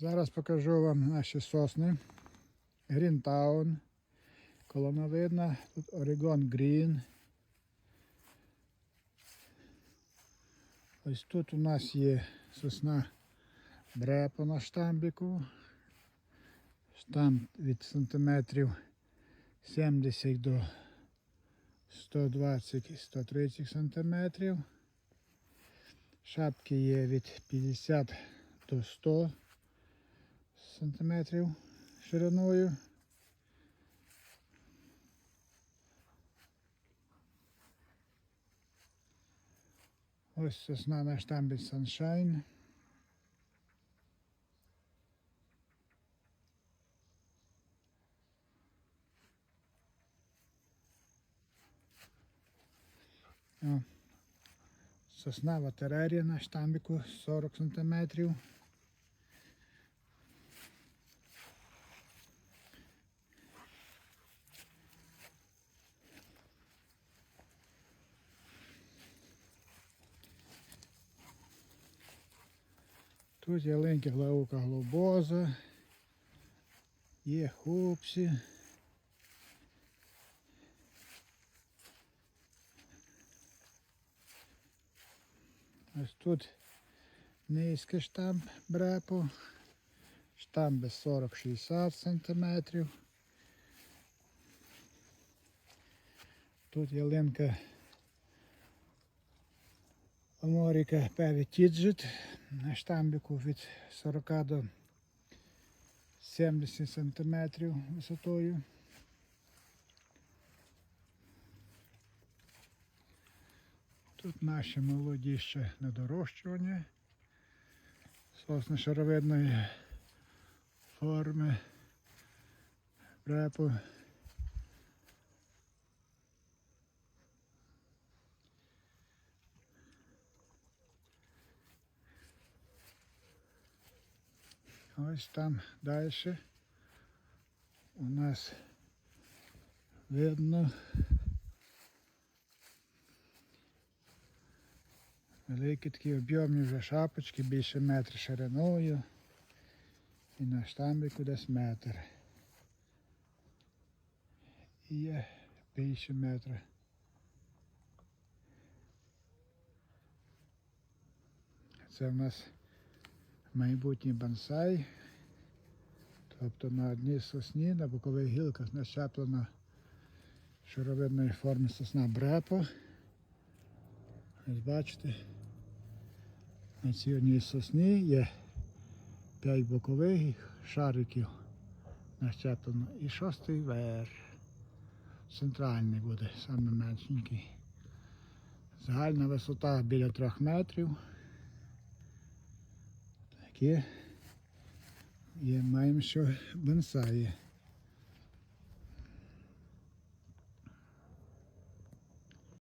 Зараз покажу вам наші сосни. Грінтаун. Колона видна. Тут Орегон Грін. Ось тут у нас є сосна брепо на штамбіку. Штамп від сантиметрів 70 до 120 і 130 сантиметрів. Шапки є від 50 до 100 сантиметрів шириною. Ось сосна на штамбі Sunshine. О, Сосна ватерерія на штамбіку 40 сантиметрів. Тут ялинки глаука глобоза, є хупсі. Ось тут низький штамп брепо, штамби 40-60 см. Тут ялинка Аморіка Певі Тіджит на штамбіку від 40 до 70 см висотою. Тут наші молоді ще на дорощування. Сосни шаровидної форми. Брепу. Ось там далі у нас видно великі такі об'ємні вже шапочки, більше метра шириною. І на штамбіку десь метр. І більше метра. Це в нас майбутній бонсай. Тобто на одній сосні, на бокових гілках нащеплена шаровидної форми сосна брепо. Ось бачите, на цій одній сосні є 5 бокових шариків нащеплено і шостий верх. Центральний буде, саме меншенький. Загальна висота біля 3 метрів. Таке є, маємо що бонсаї.